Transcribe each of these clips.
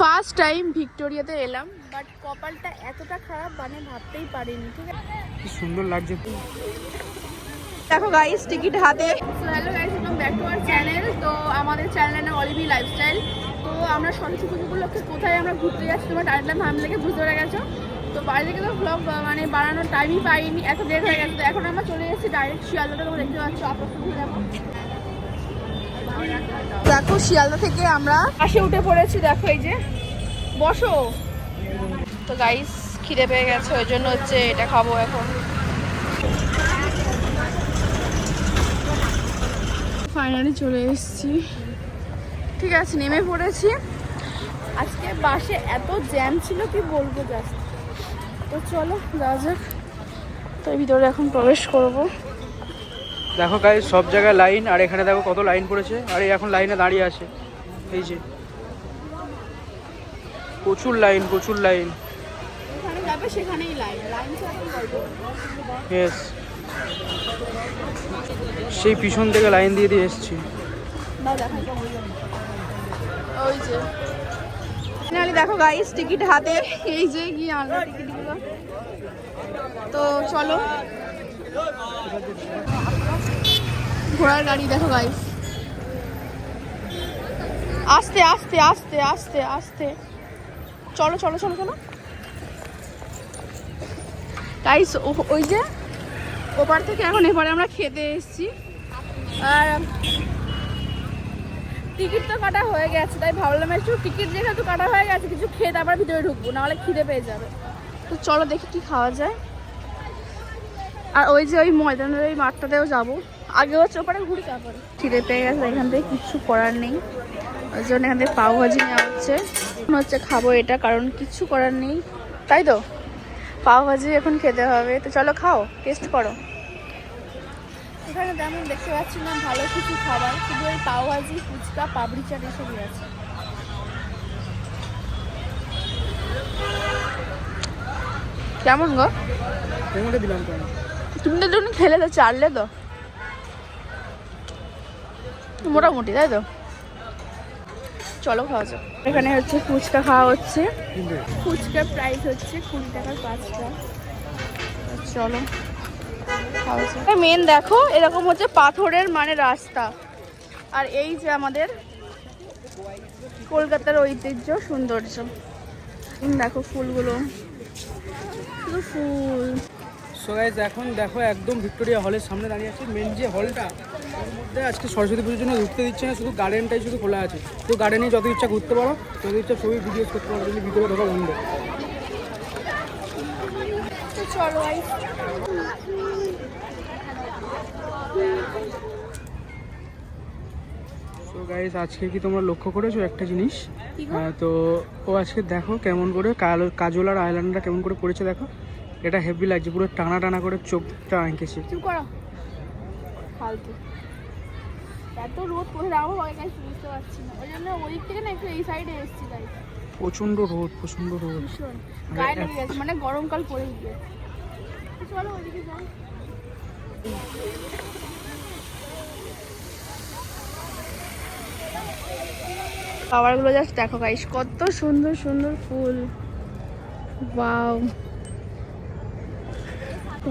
First time ভিক্টোরিয়াতে এলাম but কপালটা এতটা খারাপ মানে ভাবতেই পারিনি ঠিক আছে? কি সুন্দর লাগছে। দেখো গাইস টিকিট হাতে। So hello guys welcome back to our channel তো আমাদের চ্যানেলের নাম অলিভি লাইফস্টাইল তো আমরা সরস্বতী পুজো উপলক্ষে কোথায় আমরা ঘুরতে যাচ্ছি তোমার টাইটেল ভাম থেকে বুঝতে পেরে গেছো। তো বাড়ি থেকে তো ব্লগ মানে বানানোর টাইমই পাইনি এত দেরি হয়ে গেছে। তো এখন আমরা চলে এসেছি ডাইরেক্ট শিয়ালদাটা তোমরা দেখতে পাচ্ছ আপাতত দেখো। দেখো শিয়ালদা থেকে আমরা পাশে উঠে পড়েছি দেখো এই যে। বসো। তো গাইস খিদে পেয়ে গেছে ওই জন্য হচ্ছে এটা খাব এখন। ফাইনালি চলে এসেছি। ঠিক আছে নেমে পড়েছি। আজকে বাসে এত জ্যাম ছিল কি বলব জাস্ট তো চলো যাওয়া যাক। তো ভিতরে এখন প্রবেশ করব। দেখো গাই সব জায়গায় লাইন আর এখানে দেখো কত লাইন পড়েছে। আর এখন লাইনে দাঁড়িয়ে আছে। এই যে। প্রচুর লাইন প্রচুর লাইন সেই পিছন থেকে লাইন দিয়ে দিয়ে এসছি। দেখা গাইস টিকিট হাতে। এই যে কি আনলো টিকিটগুলো তো চলো। ঘোড়ার গাড়ি, দেখো গাইস আস্তে আস্তে আস্তে আস্তে আস্তে। চলো চলো চলো চলো। গাইস ওই যে ওপার থেকে এখন এবারে আমরা খেতে এসেছি। আর টিকিট তো কাটা হয়ে গেছে, তাই ভাবলাম একটু টিকিট যেহেতু কাটা হয়ে গেছে, কিছু খেয়ে তারপর ভিতরে ঢুকবো নাহলে খিদে পেয়ে যাবে। তো চলো দেখি কি খাওয়া যায়। আর ওই যে ওই ময়দানের ওই মাঠটাতেও যাব। আগে হচ্ছে ওপারে ঘুরে তারপরে। খিদে পেয়ে গেছে এখান থেকে কিচ্ছু করার নেই। ওই জন্য এখান থেকে পাও ভাজি নেওয়া হচ্ছে। এখন হচ্ছে খাব এটা কারণ কিচ্ছু করার নেই। তাই তো? পাও ভাজি এখন খেতে হবে। তো চলো খাও টেস্ট করো। এখানে তেমন দেখতে পাচ্ছি না ভালো কিছু খাবার। শুধু ওই পাও ভাজি ফুচকা পাবড়ি চাট এসবই আছে। কেমন গো? দিলাম তুমি তো তুমি খেলে তো চারলে তো। মোটামুটি তাই তো? চলো খাওয়া যাক। এখানে হচ্ছে ফুচকা খাওয়া হচ্ছে। ফুচকার প্রাইস হচ্ছে কুড়ি টাকার পাঁচটা। চলো মেন দেখো এরকম হচ্ছে পাথরের মানে রাস্তা। আর এই যে আমাদের কলকাতার ঐতিহ্য সৌন্দর্য। দেখো ফুলগুলো। শুধু ফুল। সো গাইজ এখন দেখো একদম ভিক্টোরিয়া হলের সামনে দাঁড়িয়ে আছে। মেন যে হলটা মধ্যে আজকে সরস্বতী পুজোর জন্য ঘুরতে দিচ্ছে না শুধু গার্ডেনটাই শুধু খোলা আছে। তো গার্ডেনে যত ইচ্ছা ঘুরতে পারো যত ইচ্ছা ছবি ভিডিওস করতে পারো কিন্তু ভিতরে ঢোকা বন্ধ। চলো গাইজ আজকে কি তোমরা লক্ষ্য করেছ একটা জিনিস? তো ও আজকে দেখো কেমন করে কাজল আর আইল্যান্ডটা কেমন করে পড়েছে দেখো। এটা হেভি লাগছে পুরো টানা টানা করে চোখটা আঁকেছে। ফালতু। এত রোদ পড়ে আমার ভয় কাছে বুঝতে পারছি না। ওই জন্য ওই দিক থেকে না একটু এই সাইডে এসেছি তাই। প্রচণ্ড রোদ প্রচণ্ড রোদ। ভীষণ। গায়ে লেগে গেছে মানে গরমকাল পড়ে গিয়ে। চলো ওইদিকে যাই। খাবারগুলো জাস্ট দেখো গাইস কত সুন্দর সুন্দর ফুল। ওয়াও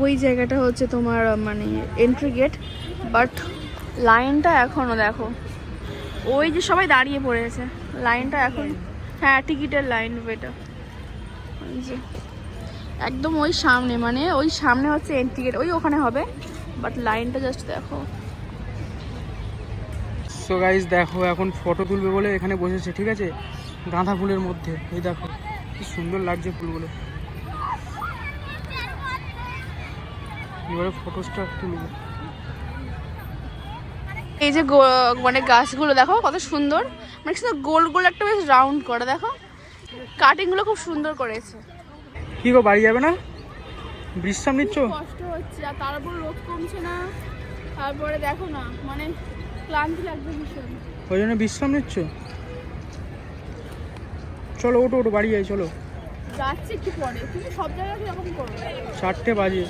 ওই জায়গাটা হচ্ছে তোমার মানে এন্ট্রি গেট বাট লাইনটা এখনও দেখো। ওই যে সবাই দাঁড়িয়ে পড়েছে। লাইনটা এখন হ্যাঁ টিকিটের লাইন এটা। একদম ওই সামনে মানে ওই সামনে হচ্ছে এন্ট্রি গেট ওই ওখানে হবে বাট লাইনটা জাস্ট দেখো। সো গাইজ দেখো, এখন ফটো তুলবে বলে এখানে বসেছে, ঠিক আছে? গাঁদা ফুলের মধ্যে। এই দেখো, কি সুন্দর লাগছে ফুলগুলো। এবারে ফটোসটা তুলবে। এই যে মানে গাছগুলো দেখো কত সুন্দর। মানে শুধু গোল গোল একটা বেশ রাউন্ড করে দেখো। কাটিংগুলো খুব সুন্দর করেছে। কি গো বাড়ি যাবে না? বিশ্রাম নিচ্ছ? কষ্ট হচ্ছে আর তারপর রোদ কমছে না। তারপরে দেখো না মানে ক্লান্তি লাগবে ভীষণ। ওই জন্য বিশ্রাম নিচ্ছ? চলো ওটো ওটো বাড়ি যাই চলো। যাচ্ছে একটু পরে কিন্তু সব জায়গায় এরকম করবে চারটে বাজে।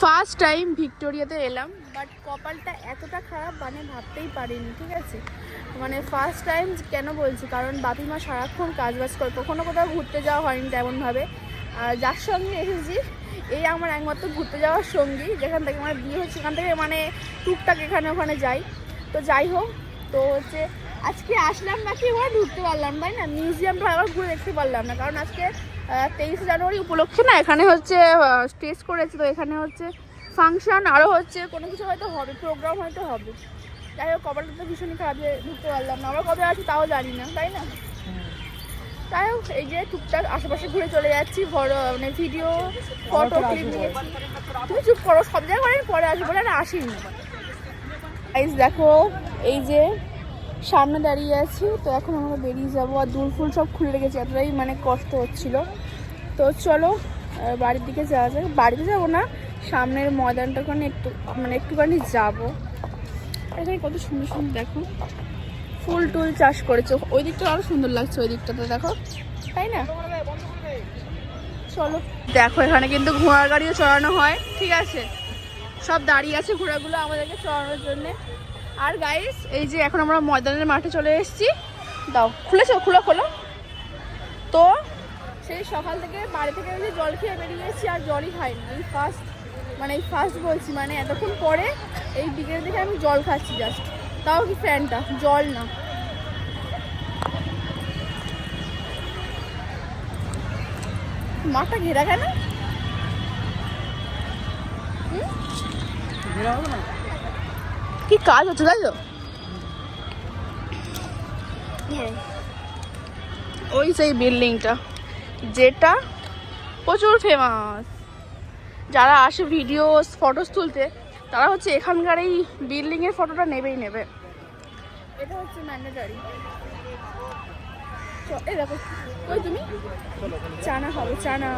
ফার্স্ট টাইম ভিক্টোরিয়াতে এলাম। বাট কপালটা এতটা খারাপ মানে ভাবতেই পারিনি, ঠিক আছে? মানে ফার্স্ট টাইম কেন বলছি? কারণ বাপি মা সারাক্ষণ কাজ বাজ করে, কখনো কোথাও ঘুরতে যাওয়া হয়নি তেমনভাবে। আর যার সঙ্গে এসেছি এই আমার একমাত্র ঘুরতে যাওয়ার সঙ্গী, যেখান থেকে আমার বিয়ে হচ্ছে, সেখান থেকে মানে টুকটাক এখানে ওখানে যাই। তো যাই হোক, তো হচ্ছে আজকে আসলাম নাকি ওরা ঢুকতে পারলাম তাই না? মিউজিয়ামটা আবার ঘুরে দেখতে পারলাম না, কারণ আজকে তেইশে জানুয়ারি উপলক্ষে না, এখানে হচ্ছে স্টেজ করেছে, তো এখানে হচ্ছে ফাংশন আরও হচ্ছে, কোনো কিছু হয়তো হবে প্রোগ্রাম হয়তো হবে। যাই হোক, কপালটা তো ভীষণই খারাপ ঢুকতে পারলাম না। আমরা কবে আছি তাও জানি না, তাই না? তাই হোক, এই যে টুকটাক আশেপাশে ঘুরে চলে যাচ্ছি বড় মানে ভিডিও ফটো ক্লিপ নিয়েছি তুমি চুপ করো, সব জায়গায় পরে আসব বলে আর আসিনি। গাইজ দেখো, এই যে সামনে দাঁড়িয়ে আছি, তো এখন আমরা বেরিয়ে যাব। আর দুল ফুল সব খুলে রেখেছি, এতটাই মানে কষ্ট হচ্ছিল। তো চলো বাড়ির দিকে যাওয়া যাক। বাড়িতে যাব না সামনের ময়দানটা ওখানে একটু মানে একটুখানি যাব। এখানে কত সুন্দর সুন্দর, দেখো, ফুল টুল চাষ করেছে। ওই দিকটা আরও সুন্দর লাগছে, ওই দিকটাতে দেখো। তাই না? চলো, দেখো, এখানে কিন্তু ঘোড়ার গাড়িও চড়ানো হয়, ঠিক আছে? সব দাঁড়িয়ে আছে ঘোড়াগুলো আমাদেরকে চড়ানোর জন্য। আর গাইস এই যে এখন আমরা ময়দানের মাঠে চলে এসেছি। দাও, খুলেছো? খুলো, খোলো। তো, সেই সকাল থেকে বাড়ি থেকে জল খেয়ে বেরিয়েছি আর জলই খাইনি ফার্স্ট মানে এই ফার্স্ট বলছি মানে এতক্ষণ পরে এই বিকেলের দিকে আমি জল খাচ্ছি জাস্ট তাও কি ফ্যানটা জল না। মাঠটা ঘেরা কেন? কি কাজ হচ্ছে তাই তো? ওই সেই বিল্ডিংটা যেটা প্রচুর ফেমাস যারা আসে ভিডিও ফটোস তুলতে, তারা হচ্ছে এখানকার এই বিল্ডিংয়ের ফটোটা নেবেই নেবে। এটা হচ্ছে ম্যান্ডেটারি তুমি? চানা হবে চানা।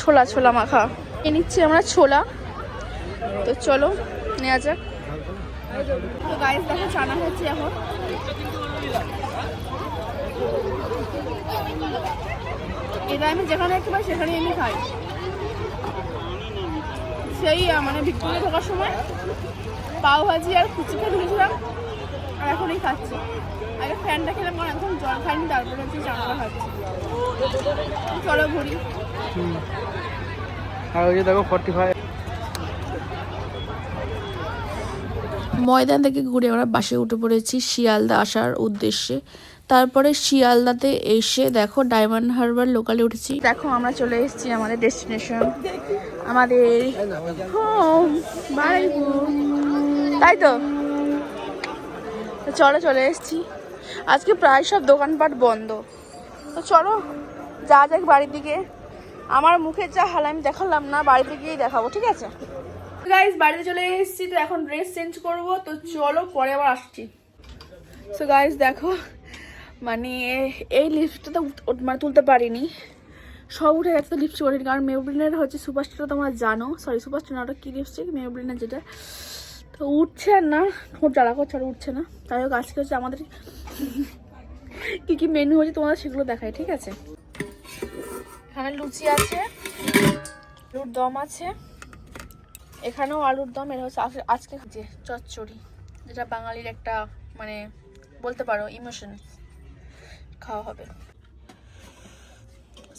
ছোলা ছোলা মাখা। এ নিচ্ছি আমরা ছোলা। তো চলো নেওয়া যাক। তো গাইস দেখো, চানা এখন। এটা আমি যেখানে একটু পাই সেখানেই আমি খাই। সেই মানে ভিক্টোরিয়া ঢোকার সময় পাও ভাজি আর কুচিকে ঢুকেছিলাম, আর এখনই খাচ্ছি। আগে ফ্যানটা খেলাম কারণ এখন জল খাইনি তারপরে হচ্ছে চানাটা খাচ্ছি। চলো ঘুরি। আর ওই দেখো ফর্টি ফাইভ ময়দান থেকে ঘুরে আমরা বাসে উঠে পড়েছি শিয়ালদা আসার উদ্দেশ্যে। তারপরে শিয়ালদাতে এসে দেখো ডায়মন্ড হারবার লোকালে উঠেছি। দেখো, আমরা চলে এসেছি আমাদের ডেস্টিনেশন, আমাদের তাই তো চলো, চলে এসেছি। আজকে প্রায় সব দোকানপাট বন্ধ। তো চলো, যা যাক বাড়ির দিকে। আমার মুখের যা হাল, আমি দেখালাম না, বাড়িতে গিয়েই দেখাবো, ঠিক আছে? গাইজ বাড়িতে চলে এসেছি, তো এখন ড্রেস চেঞ্জ করব, তো চলো পরে আবার আসছি। সো গাইজ দেখো মানে এই লিপস্টিকটা তো মানে তুলতে পারিনি। সব উঠে গেছে, তো লিপস্টিক করিনি কারণ মেবলিনের হচ্ছে সুপারস্টার তোমরা জানো। সরি সুপারস্টার ওটা কী লিপস্টিক মেবলিনের যেটা। তো উঠছে না, ঠোঁট জ্বালা করছে আর উঠছে না। তাই হোক, আজকে হচ্ছে আমাদের কী কী মেনু হচ্ছে তোমাদের সেগুলো দেখায় ঠিক আছে? এখানে লুচি আছে আলুর দম আছে। এখানেও আলুর দম এটা হচ্ছে আজকে- যে চচ্চড়ি, যেটা বাঙালির একটা মানে বলতে পারো ইমোশন খাওয়া হবে।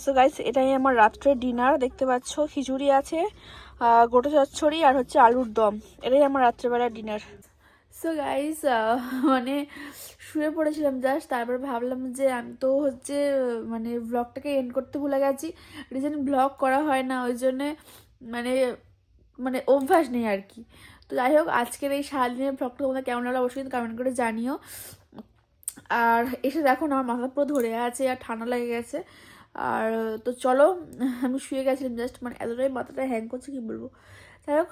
সো গাইস এটাই আমার রাত্রে ডিনার দেখতে পাচ্ছ, খিচুড়ি আছে গোটা চচ্চড়ি আর হচ্ছে আলুর দম। এটাই আমার রাত্রেবেলার ডিনার সো গাইস মানে শুয়ে পড়েছিলাম জাস্ট তারপর ভাবলাম যে আমি তো হচ্ছে মানে ব্লগটাকে এন্ড করতে ভুলে গেছি। রিজেন্ট ব্লগ করা হয় না, ওই জন্যে মানে মানে অভ্যাস নেই আর কি। তো যাই হোক, আজকের এই সারাদিনের ব্লগটা তোমাদের কেমন লাগল অবশ্যই কমেন্ট করে জানিও। আর এসে দেখো না, আমার মাথা পুরো ধরে আছে আর ঠান্ডা লেগে গেছে। আর তো চলো, আমি শুয়ে গেছিলাম জাস্ট মানে এতটাই মাথাটা হ্যাং করছে, কি বলব। যাই হোক,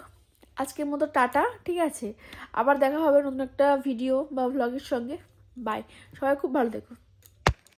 আজকের মতো টাটা, ঠিক আছে? আবার দেখা হবে নতুন একটা ভিডিও বা ভ্লগের সঙ্গে। বাই সবাই খুব ভালো দেখো